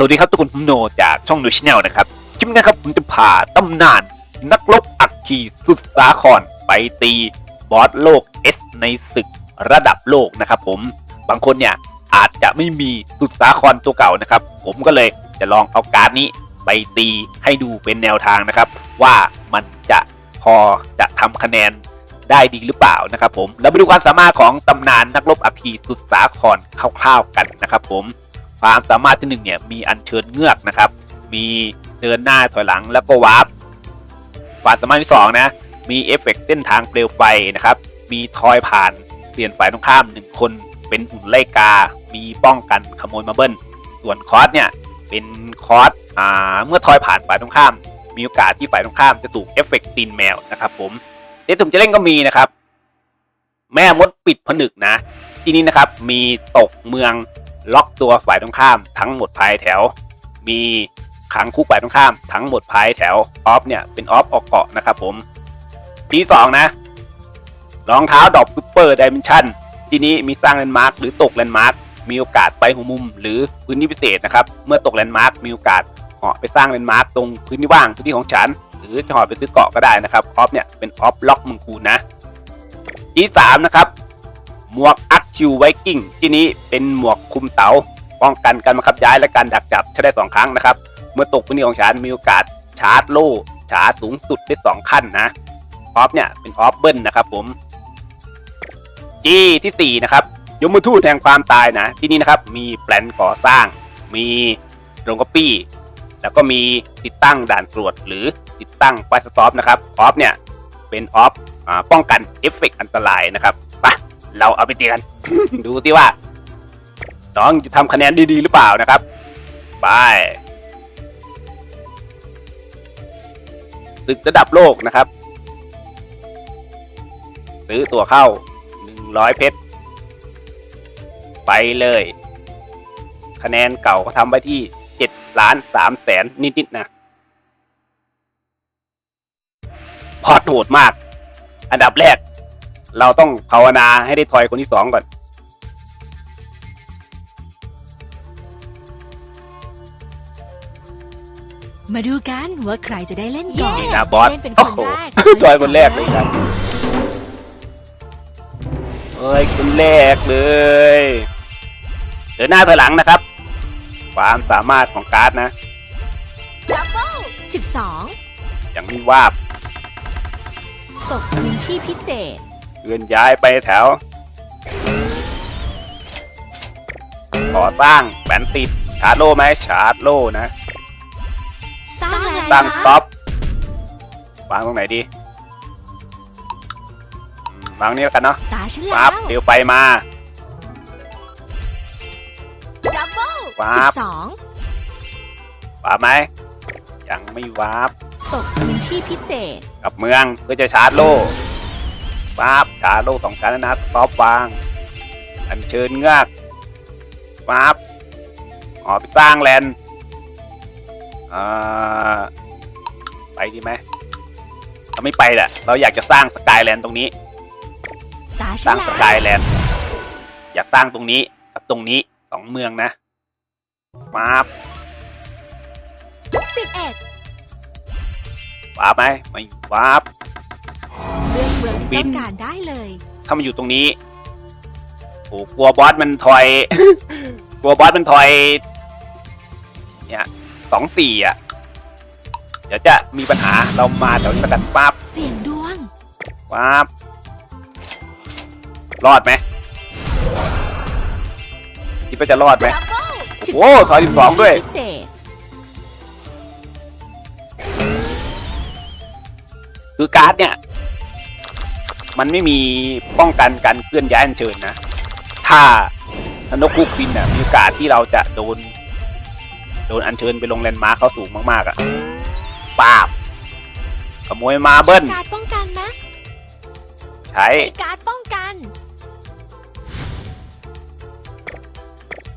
สวัสดีครับทุกคนผมโนจากช่องโนชแนลนะครับคลิปนี้นะครับผมจะพาตำนาน นักรบอักคีสุดสาครไปตีบอสโลก S ในศึกระดับโลกนะครับผมบางคนเนี่ยอาจจะไม่มีสุดสาครตัวเก่านะครับ ผมก็เลยจะลองเอาการ์ดนี้ไปตีให้ดูเป็นแนวทางนะครับ ว่ามันจะพอจะทำคะแนนได้ดีหรือเปล่านะครับผมเราไปดูความสามารถของตำนานนักรบอัคคีสุดสาครคร่าวๆกันนะครับผม ความสามารถที่หนึ่งเนี่ยมีอัญเชิญเงือกนะครับ มีเดินหน้าถอยหลังแล้วก็วาร์ปความสามารถที่สองนะมีเอฟเฟกต์เส้นทางเปลวไฟนะครับ มีทอยผ่านเปลี่ยนฝ่ายตรงข้ามหนึ่งคนเป็นหุ่นไล่กา มีป้องกันขโมยมาเบิ้ลส่วนคอร์สเนี่ยเป็นคอร์สอ่าเมื่อทอยผ่านฝ่ายตรงข้าม มีโอกาสที่ฝ่ายตรงข้ามจะถูกเอฟเฟกต์ตีนแมวนะครับผมเดยวผมจะเล่นก็มีนะครับ แม่มดปิดผนึกนะ ที่นี้นะครับมีตกเมือง ล็อกตัวฝ่ายตรงข้ามทั้งหมดภายแถว มีขังคุกฝ่ายตรงข้ามทั้งหมดภายแถวออฟเนี่ยเป็นออฟออกเกาะนะครับผมทีสองนะรองเท้าดอกซูเปอร์ดิเมนชันทีนี้มีสร้างแลนด์มาร์คหรือตกแลนด์มาร์คมีโอกาสไปหัวมุม หรือพื้นที่พิเศษนะครับ เมื่อตกแลนด์มาร์คมีโอกาสเหาะไปสร้างแลนด์มาร์คตรงพื้นที่ว่างพื้นที่ของฉัน หรือจะเหาะไปซื้อเกาะก็ได้นะครับออฟเนี่ยเป็นออฟล็อกมึงคูนะที่สามนะครับหมวกอั คิวไวกิ้งที่นี้เป็นหมวกคุมเตา๋าป้องกันการบังคับย้ายและการดักจับใช้ได้สองครั้งนะครับ เมื่อตกพื้นที่ของฉันมีโอกาสชาร์จโล่ชาร์จสูงสุดได้สองขั้นนะออฟเนี่ยเป็นออฟเบิลนะครับผมจีที่สี่นะครับยมมือทูตแห่งความตายนะ ที่นี่นะครับมีแปลนก่อสร้าง มีโรงกอปี้แล้วก็มีติดตั้งด่านตรวจหรือติดตั้งไฟสต็อปนะครับออฟเนี่ยเป็นออฟป้องกันเอฟเฟกอันตรายนะครับ เราเอาไปตีกัน ดูสิว่า น้องจะทำคะแนนดีๆหรือเปล่านะครับ ไปตึกระดับโลกนะครับ ซื้อตัวเข้า 100 เพชร ไปเลย คะแนนเก่าก็ทำไว้ที่ 7 ล้าน3แสนนิดๆนะ พอดโหดมาก อันดับแรก เราต้องภาวนาให้ได้ทอยคนที่สองก่อน มาดูกันว่าใครจะได้เล่นก่อนนี่นะบอสเล่นเป็นคโอ้นโหแรกจอยคนแรกเลยครับเอ้ยคนแรกเลย เดินหน้าถอยหลังนะครับ ความสามารถของการ์ดนะสิบสองอย่างมีวาบ ตกพื้นที่พิเศษ เคลื่อนย้ายไปแถวก่อสร้างแบนติดชาร์จโล่ไหมชาร์จโล่นะ สร้างแลนด์ตั้งมาร์คท็อปวางตรงไหนดีอืมวางนี่แล้วกันเนาะตาฉันวาแล้ร์วปเดี๋ยวไฟมาวาสิร์ปบสองวาร์ปไหมยังไม่วาร์ปตกพื้นที่พิเศษกับเมืองเพื่อจะชาร์จโล่ วาร์ปชาร์จโล่สองชั้นแล้วนะท็อปวาง อันเชิญเงือกวาร์ปอ๋อไปสร้างแลนด์อ่าไปดีไหมเราไม่ไปแหละเราอยากจะสร้างสกายแลนด์ตรงนี้ตาสฉัร้านงสแล้วกายแลนด์อยากสร้างตรงนี้กับตรงนี้สองเมืองนะมาบสิบเอ็ดวาร์ปไหมไม่วาร์ป เรื่องเมืองบิที่ต้อนงการได้เลย ถ้ามันอยู่ตรงนี้โอ้กลัวบอสมันถอย กลัวบอสมันถอย เนี่ยสองสี่อะ เดี๋ยวจะมีปัญหาเรามาแถวนี้แล้วกันปั๊บเสียงดวงปั๊บรอดไหมคิดว่าจะรอดไหมสิบโอ้ถอย12ด้วยพิเศษคือการ์ดเนี่ย มันไม่มีป้องกันการเคลื่อนย้ายอันเชิญนะ ถ้านกคูกบินเนี่ยมีโอกาสที่เราจะโดน โดนอันเชิญไปลงแลนด์มาร์คเขาสูงมากๆอะ่ะป้าบขโมยมาเบิ้ลการดป้องกันนะใช้ใช้การดป้องกัน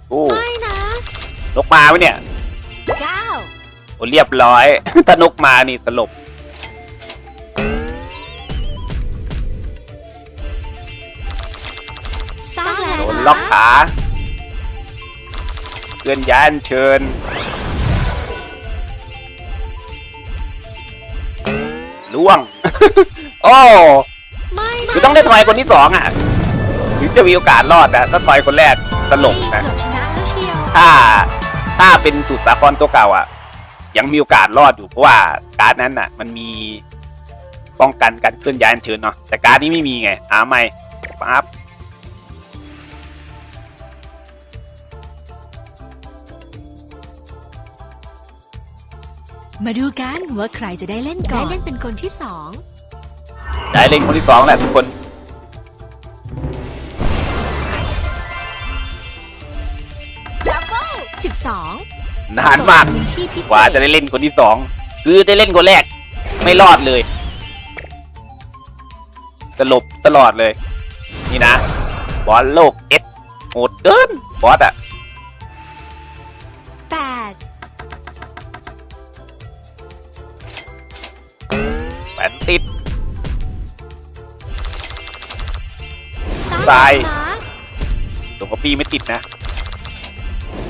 โอ้ไม่นะนกมาไหมเนี่ยเก้าโอ้เรียบร้อยถ้านกมานี่สลบ ล็อกขาเกินย้ายเชิญ ล่วง โอ้คือต้องได้ถอยคนที่สองอะ ถึงจะมีโอกาสรอดนะถ้าถอยคนแรกตลกนะถ้าถ้าเป็นสุดสาครตัวเก่าอะ ยังมีโอกาสรอดอยู่เพราะว่าการ์ดนั้นอะ มันมีป้องกันการเคลื่อนย้ายเชิญเนาะแต่การ์ดนี้ไม่มีไงหาไม่ปั๊บ มาดูกันว่าใครจะได้เล่นก่อน ได้เล่นเป็นคนที่สอง ได้เล่นคนที่สองแหละทุกคนดับเบิลสิบสองนานมากพื้นที่พิเศษกว่าจะได้เล่นคนที่สองคือได้เล่นคนแรก ไม่รอดเลยสลบตลอดเลย นี่นะ บอสโลกเอสโหดเกินบอสอะ แปนติดสร้างตายมาตัวกปี้ไม่ติดนะ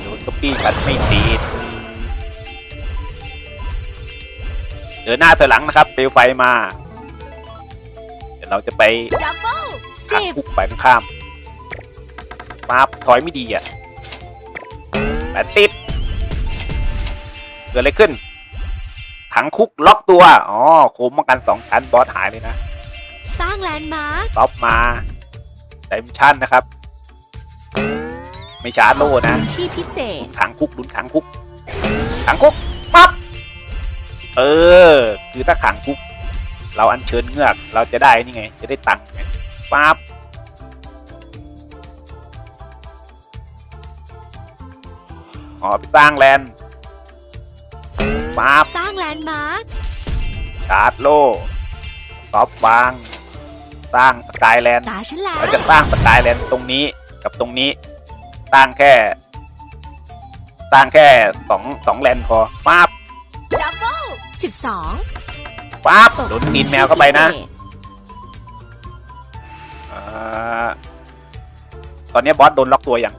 ตัวกปี้ฉันไม่ติดเดินหน้าถอยหลังนะครับเปลวไฟมา เดี๋ยวเราจะไปดับเบิลขังสิบคุกไปข้ามปั๊บถอยไม่ดีอะแปดติดเกิดอะไรขึ้น ขังคุกล็อกตัวอ๋อโคมป้องกันสองชั้นบอสหายเลยนะ สร้างแลนด์มาร์คท็อปมาไดมิชั่นนะครับ ไม่ชาร์จโล่นะพื้นที่พิเศษขังคุกดุนขังคุกขังคุกปั๊บเออ คือถ้าขังคุก เราอัญเชิญเงือกเราจะได้นี่ไง จะได้ตังค์ไงปั๊บอ๋อไปสร้างแลนด์ ปั๊บสร้างแลนด์มาร์คชาร์จโล่ท็อปวาง สร้างสกายแลนด์ตาฉันแล้วเราจะสร้างสกายแลนด์ตรงนี้กับตรงนี้ สร้างแค่ สร้างแค่สองสองแลนด์พอปั๊บดับเบิลสิบสองปั๊บโดนตีนแมวเข้าไปนะพิเศษอ่าตอนนี้บอสโดนล็อกตัวอย่าง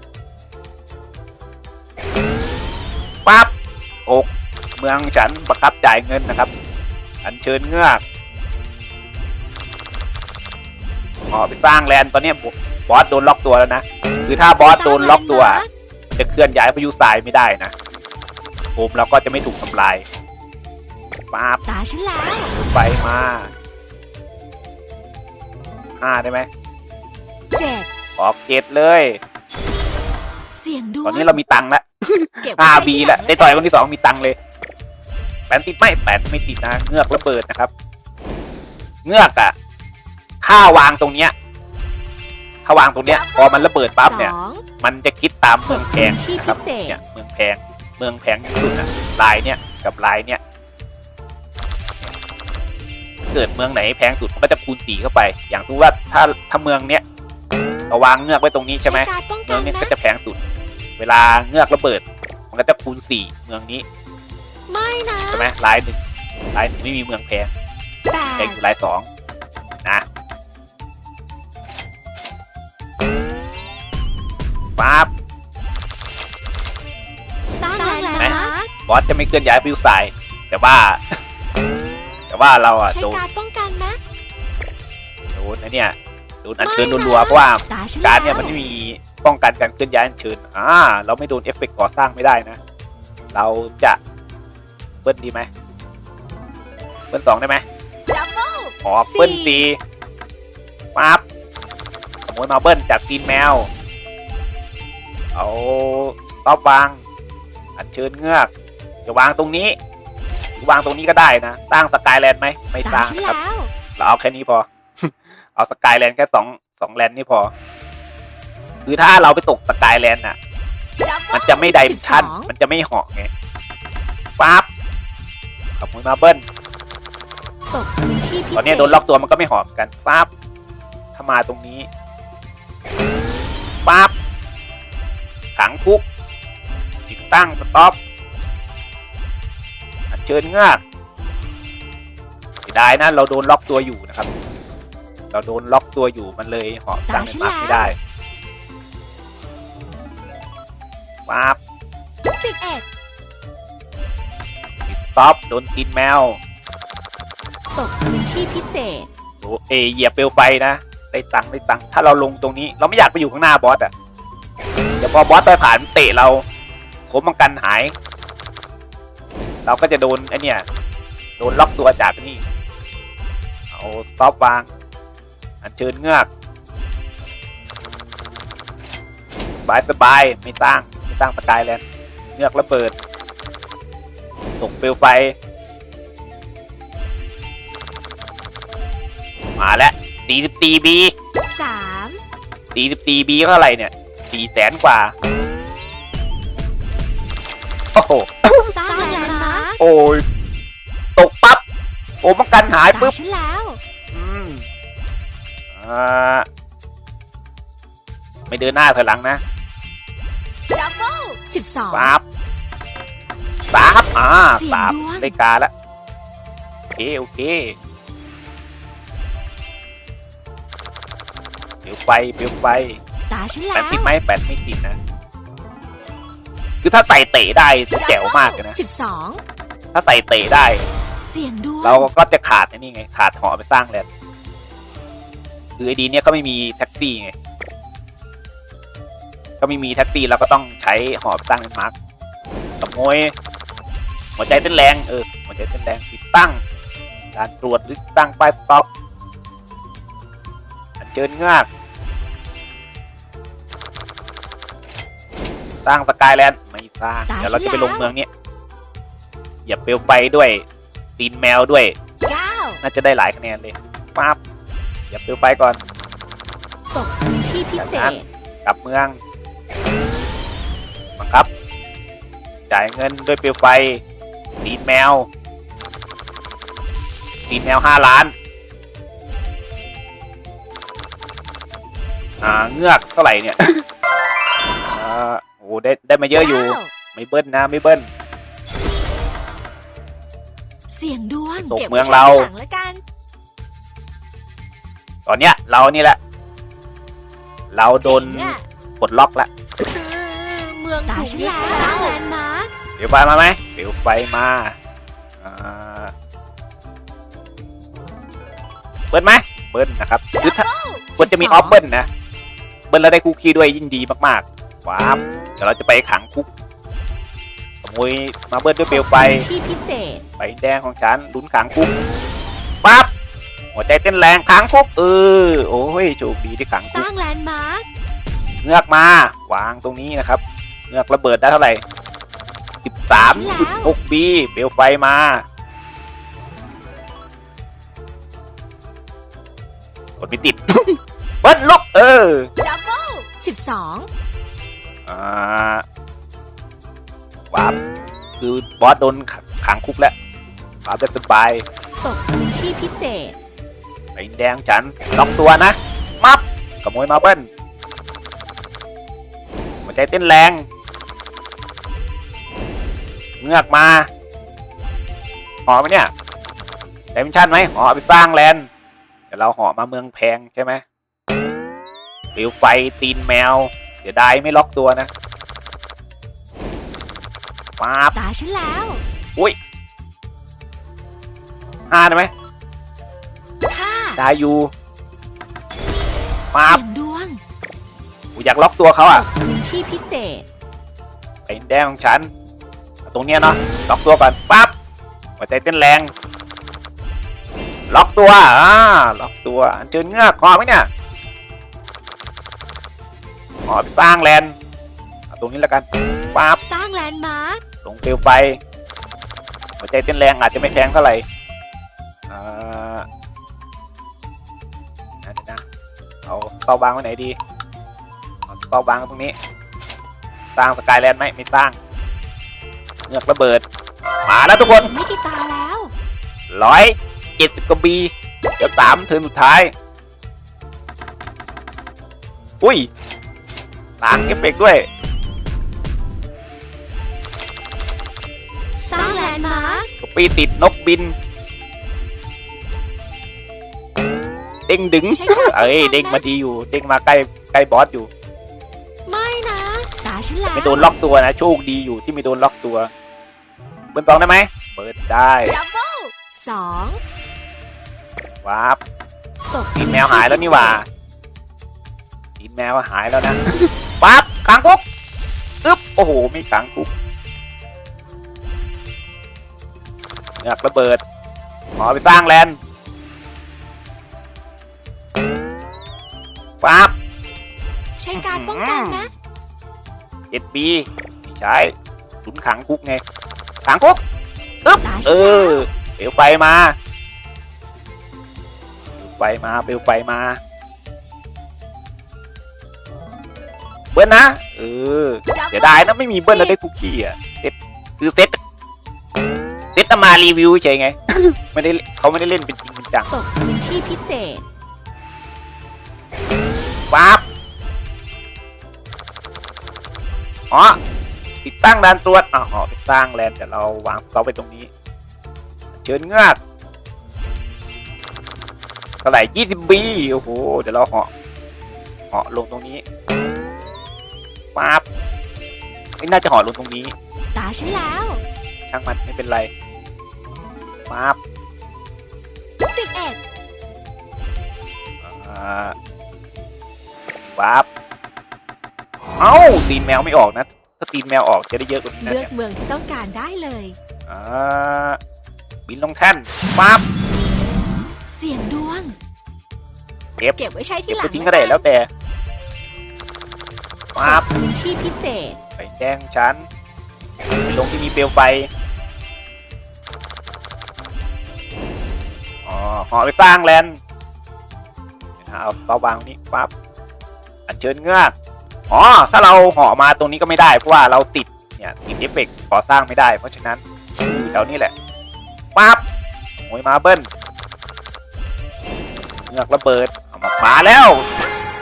ปั๊บอก เมืองฉันประคับจ่ายเงินนะครับ อัญเชิญเงือกอ๋อไปสร้างแลนด์ตอนนี้บอสโดนล็อกตัวแล้วนะคือถ้าบอสโดนล็อกตัวจะเคลื่อนย้ายพายุทรายไม่ได้นะโอมเราก็จะไม่ถูกทำลายปั๊บตาฉันแล้วไฟมาห้าได้ไหมเจ็ดออกเจ็ดเลย เสียงดวตอนนี้เรามีตังค์แล้วเก็บห้าไว้บีแล้วได้ต่อยคนที่สองมีตังค์เลยแปนติดไม่แปนไม่ติดนะเงือกระเบิดนะครับ เงือกอะถ้าวางตรงเนี้ยถ้าวางตรงเนี้ยพอมันระเบิดปั๊บเนี่ยสองมันจะคิดตามเมืองแพงที่นะครับพิเศษเนี่ยเมืองแพงเมืองแพงที่สุดนะลายเนี่ยกับลายเนี่ย เกิดเมืองไหนแพงสุดมันก็จะคูณสีเข้าไป อย่างที่ว่าถ้าถ้าเมืองเนี้ยเราวางเงือกไว้ตรงนี้ใช่ไหมการป้องเมืกัอนงนี้นะก็จะแพงสุด เวลาเงือกระเบิด มันก็จะคูณสี่เมืองนี้ ไม่นะใช่ไหมลายหนึ่งลายหนึ่งไม่มีเมืองแพงแปแพงดอยู่ลายสองนะปั๊บสร้างแลนด์มาร์คบอสจะไม่เคลื่อนย้ายไปอยู่สาย แต่ว่า แต่ว่าเราอะใช้โดนการป้องกันนะ โดนไอ้เนี่ยโดนอัญเชิญรัวๆเพราะว่าตาฉันการเนี่ยแล้วมันไม่มีป้องกันการเคลื่อนย้ายอัญเชิญอ่าเราไม่โดนเอฟเฟกต์ก่อสร้างไม่ได้นะ เราจะ เบิ้ลดีไหมเบิ้ลสองได้ไหมดับเบิลอ๋อเบิ้ลตีปั๊บขโมยมาเบิ้ลจากตีนแมว เอาต๊อบวาง อัญเชิญเงือกจะวางตรงนี้หรือวางตรงนี้ก็ได้นะ สร้างสกายแลนด์ไหม ไม่สตาร้างฉันนะครับแล้วเราเอาแค่นี้พอ เอาสกายแลนด์แค่สองสองแลนด์นี่พอ คือถ้าเราไปตกสกายแลนด์น่ะ มันจะไม่ไดมิชั่น12มันจะไม่เหาะไงปั๊บ ขโมยมาเบิ้ลตกพื้นที่พิเศษตอนนี้โดนล็อกตัวมันก็ไม่เหาะเหมือนกันปั๊บถ้ามาตรงนี้ปั๊บขังคุกติดตั้งสต็อปอัญเชิญเงือกเสียดายนะเราโดนล็อกตัวอยู่นะครับ เราโดนล็อกตัวอยู่มันเลยเหาะสั่งมาไม่ได้ปั๊บสิบเอ็ด ติดสต็อปโดนตีนแมวตกพื้นที่พิเศษโอ้เอเหยียบเปลวไฟนะได้ตังค์ได้ตังค์ถ้าเราลงตรงนี้ เราไม่อยากไปอยู่ข้างหน้าบอสอะเดี๋ยวพอบอสไปผ่านเตะเราโคมป้องกันหาย เราก็จะโดนไอเนี่ยโดนล็อกตัวจากนี่เอาสต็อปวาง อันเชิญเงือกสบายสบายไม่สร้างไม่สร้างสกายแลนด์เงือกระเบิด ตกเปลวไฟ มาแล้ว44บี3 44บีเท่าไหร่เนี่ย4แสนกว่า โอ้โห สร้างแลนด์มาร์คโอ้ย ตกปั๊บโอ้ป้องกันหายตาปุ๊บ ฉันแล้ว อืมอ่าไม่เดินหน้าถอยหลังนะดับเบิลสิบสองปั๊บ ปั๊บอ่าเสียงสามดวงได้การละโอเคโอเคเปลวไฟเปลวไฟตาฉันแปแล้ดวติดไหมแปดไม่ติดนะ คือถ้าใส่เตะได้จะแจ๋วมากเลยนะ สิบสองถ้าใส่เตะได้ เสียงดวงเราก็จะขาดไอ้นี่ไง ขาดหอไปสร้างแลนด์คือไอดีเนี้ยก็ไม่มีแท็กซี่ไง ก็ไม่มีแท็กซี่เราก็ต้องใช้หอไปสร้างเป็นมาร์คขโมย หัวใจเต้นแรงเออหัวใจเต้นแรงติดตั้ง การตรวจหรือตั้งป้ายสต็อปอันเชิญเงือกสร้างสกายแลนด์ไม่สร้างเดี๋ยวเราจะไปลงเมืองเนี้ยอย่าเปลวไฟด้วยตีนแมวด้วยเก้าน่าจะได้หลายคะแนนเลยปั๊บอย่าเปลวไฟก่อนตกพื้นที่พิเศจากนั้ษนกลับเมืองบังคับ จ่ายเงินด้วยเปลวไฟ ตีนแมว ตีนแมวห้าล้าน อ่า เงือกเท่าไหร่เนี่ยอ่าโอ้ได้ได้มาเยอะอยู่เก้าไม่เบิ้ลนะ ไม่เบิ้ล เสียงดวงตกก็บไว้เมืองเราใช้ทีหลังแล้วกัน ตอนเนี้ย เรานี่แหละ เราโดนเจ๋งอะปลดล็อกแล้วเมืองตาฉันแล้วสร้างแลนด์มาร์คเปล วไฟมาไหมเปลวไฟมาอ่าเบิ้ลไหมเบิ้ลนะครับคือถ้าควรจะมีออฟเบิ้ลนะเบิ้ลแล้วได้คุกคีด้วยยิ่งดีมากๆว้ามเดี๋ยวเราจะไปขังคุกขโมยมาเบิ้ลด้วยเปลวไฟที่พิเศษไฟแดงของฉันลุ้นขังคุกปั๊บหัวใจเต้นแรงขังคุกเออโอ้ยโชคดีที่ขังสคุกร้างแลนด์มาร์คเงือกมาวางตรงนี้นะครับเงือกระเบิดได้เท่าไหร่ สิบสามจุดหกบีเปลวไฟมากดไม่ติด เบิ้ลลุกเออ ดับเบิลสิบสองอ่าว้ามคือบอสโดนขังคุกแล้วว้ามจะสบายตกพื้นที่พิเศษไฟแดงฉันล็อกตัวนะ มับขโมยมาเบิ้ลหัวใจเต้นแรง เงือกมาหอไหมเนี่ยไดมิชั่นไหมหอเอาไปสร้างแลนด์เดี๋ยวเราหอมาเมืองแพงใช่ไหมเปลวไฟตีนแมว เดี๋ยวได้ไม่ล็อกตัวนะมาบตาฉันแล้วห้าได้ไหมห้าได้อยู่มาเสีบยงดวงกูอยากล็อกตัวเขาตอะกพื้นที่พิเศษไอ้แดงของฉันเอา ตรงเนี้ยเนาะล็อกตัวก่อนปั๊บหัวใจเต้นแรง ล็อกตัวอ่าล็อกตัวอันเชิญเงือกหอไหมเนี่ยหอไปสร้างแลนด์เอาตรงนี้แล้วกันปั๊บสร้างแลนด์มาร์คลงเปลวไฟหัวใจเต้นแรงอาจจะไม่แพงเท่าไหร่อ่าเดี๋ยวนะเอาเป้าวางไว้ไหนดีเอาเป้าวางไว้ตรงนี้ สร้างสกายแลนด์ไหมไม่สร้าง เงือกระเบิด มาแล้วทุกคนไม่กี่ตาแล้วร้อยเจ็ดสิบกว่าบีเดี๋ยวสามเทิร์นสุดท้าย อุ้ยล้างเอฟเฟกต์ด้วยสร้างแลนด์มาร์คกปีติดนกบิน เด้งดึงใช้ความเอ้ยเด้งมาดีอยู่ เด้งมาใกล้ใกล้บอสอยู่ ไม่นะ ตาฉันแล้วไม่โดนล็อกตัวนะ โชคดีอยู่ที่ไม่โดนล็อกตัว เบิร์นตองได้ไหมเปิดได้ดับเบิลสองว้าบตกตีนแมวหายแล้วนี่หว่าตีนแมวหายแล้วนะปั๊บขังคุกอึ๊บโอ้โหไม่ขังคุกเหงือกระเบิดขอไปสร้างแลนด์ปั๊บใช้การป้องกันไหมเจ็ดปีไม่ใช่ขุนขังคุกไง ขังคุกอึ๊บตาเอฉันแล้วอเปลวไฟมาเปลวไฟมาเปลวไฟมา เบิ้ลนะเออเสียดายนะไม่มีเบิ้ลแล้วได้คุกกี้อะเซ็ตคือเซ็ตเซ็ตเอามารีวิวใช่ไงไม่ได้เขาไม่ได้เล่นเป็นจริงเป็นจังตกพื้นที่พิเศษปั๊บอ๋อ ติดตั้งด่านตรวจอ๋อติดตั้งแลนด์แต่เราวางเสาไปตรงนี้ เชิญเงือกเท่าไหร่ยี่สิบบีโอ้โห เดี๋ยวเราเหาะเหาะลงตรงนี้ปั๊บไม่น่าจะเหาะลงตรงนี้ ตาฉันแล้ว ช่างมันไม่เป็นไรปั๊บสิบเอ็ดอ่าปั๊บเอ้าตีนแมวไม่ออกนะถ้า ตีนแมวออกจะได้เยอะกว่านี้นะเลือกเนี่ยเมืองที่ต้องการได้เลย อ่าบินลงแท่นปั๊บ เสี่ยงดวง เก็บ เก็บไว้ใช้เก็ที่บหลัไปงทิ้งก็ได้แล้วแต่ตปั๊บกพื้นที่พิเศษ ไปแจ้งฉันไปลงที่มีเปลวไฟอ๋อห่อไปสร้างแลนด์เดี๋ยวนะเอาเตาวางนี้ปั๊บอัญเชิญเงือก อ๋อ ถ้าเราห่อมาตรงนี้ก็ไม่ได้ เพราะว่าเราติดเนี่ยติดเอฟเฟกต์ก่อสร้างไม่ได้ เพราะฉะนั้นอยู่แถวนี้แหละปั๊บโอยมาเบิ้ลเงือกระเบิดเอามามาแล้ว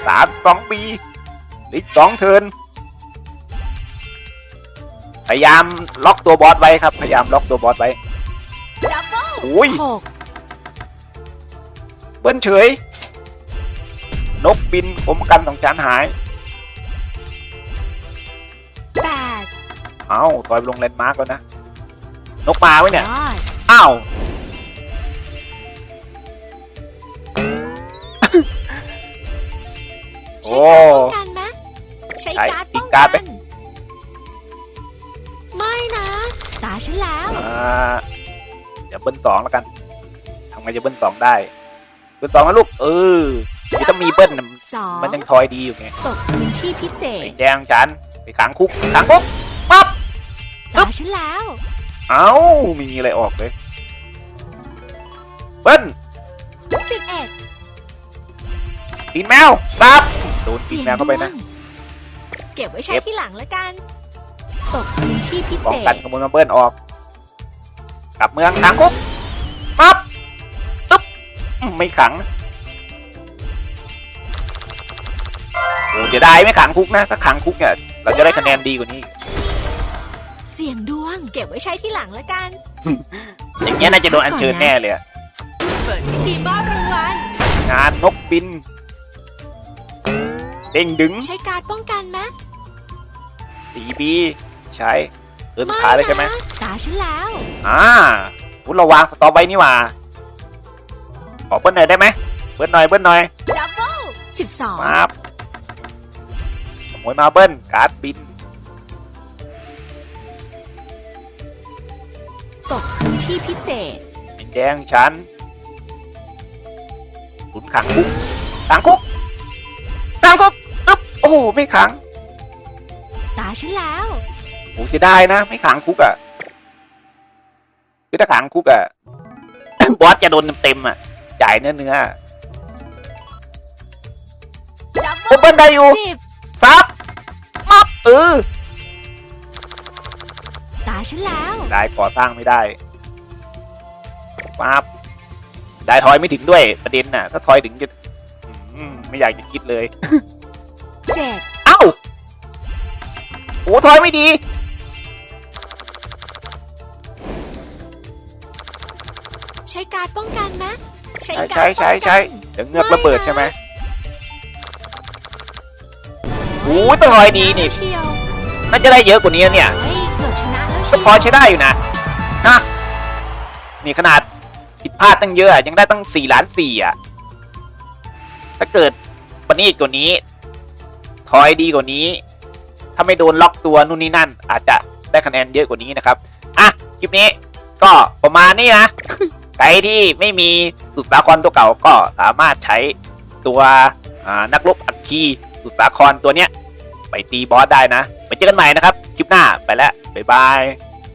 สามสองปีหรือสองเทิร์นพยายามล็อกตัวบอสไว้ครับ พยายามล็อกตัวบอสไว้ดับเบิลโอ้ยหกเบิ้ลเฉย นกบินผมกันสองจานหาย เอ้าตอยไปลงแลนด์มาร์กแล้วนะ นกมาไว้เนี่ยยอดอ้าว โอ้ ใช้การป้องกันไหมใช้ใช้การติป้ดองการ์กัดนไปไม่นะ ตาฉันแล้ว อ่าเดี๋ยวเบิ้ลสองแล้วกันทำไงจะเบิ้ลสองได้ เบิ้ลสองนะลูก เออคือถ้ามีเบิ้ลน่ะสองมันยังทอยดีอยู่ไง ตกพื้นที่พิเศไปษแจ้งฉัน ไปขังคุกขังคุกปั๊บ ตาฉันแล้ว เอ้าไม่มีอะไรออกเลยเบิ้ลสิบเอ็ดตีนแมวซับโดนตีนแมวเข้าไปนะ เก็บไว้ใช้เก็บที่หลังแล้วกัน ตกพื้นที่พิป้เศองกันษขโมยมาเบิ้ลออก กลับเมืองขังคุกปั๊บตึ๊บอืมไม่ขังโอ้เดี๋ยวได้ไม่ขังคุกนะ ถ้าขังคุกเนี่ย เราจะได้คะแนนดีกว่านี้เสี่ยงดวง เก็บไว้ใช้ที่หลังแล้วกัน อย่างเงี้ยน่าจะโดนอัญเชิญแน่เลยอะเปิดพิธีมอบรางวัลงานนกบิน เด้งดึงใช้การดป้องกันไหมสีบีใช้เดินสุดท้ายเลยใช่ไหมนะตาฉันแล้ว อ่าคุณเราวางสต็อปไว้นี่หว่าขอเบิ้ลหน่อยได้ไหมเบิ้ลหน่อยเบิ้ลหน่อยดับเบิลสิบสองมาบขโมยมาเบิ้ลการ์ดบิน ตกพื้นที่พิเศษเป็นแดงชั้นขุนขังคุกขังคุกขังคุกตึ๊บโอ้โหไม่ขังตาฉันแล้วโอ้จะได้นะ ไม่ขังคุกอะคือถ้าขังคุกอะบอสจะโดนเต็มๆอะจ่ายเนื้อเนื้อดับโอ้เบิ้ลได้อยู่สิบซับมับเออตา ฉันแล้ว ได้ก่อสร้างไม่ได้ปั๊บได้ทอยไม่ถึงด้วยประเด็นน่ะ ถ้าทอยถึงจะอืมไม่อยากจะคิดเลย เจ็ดเอ้าโอ้ทอยไม่ดี ใช้การดป้องกันไหมใช้ใช้การใช้ดป้องใช้กันเดี๋ยวเงือกระเบิดใช่ไหมโอ้ยทอยดีนี่เชียวน่าจะได้เยอะกว่านี้นะเนี่ย เฮ้ย พอใช้ได้อยู่นะนะนี่ขนาดผิดพลาดตั้งเยอะยังได้ตั้งสี่ล้านสี่อะ ถ้าเกิดปนีกว่านี้ทอยดีกว่านี้ ถ้าไม่โดนล็อกตัวนู่นนี่นั่น อาจจะได้คะแนนเยอะกว่านี้นะครับ อะ คลิปนี้ก็ประมาณนี้นะ ใครที่ไม่มีสุดสาครตัวเก่าก็สามารถใช้ตัวนักรบอัคคีสุดสาครตัวเนี้ย ไปตีบอสได้นะ เจอกันใหม่นะครับ คลิปหน้าไปแล้ว บ๊ายบาย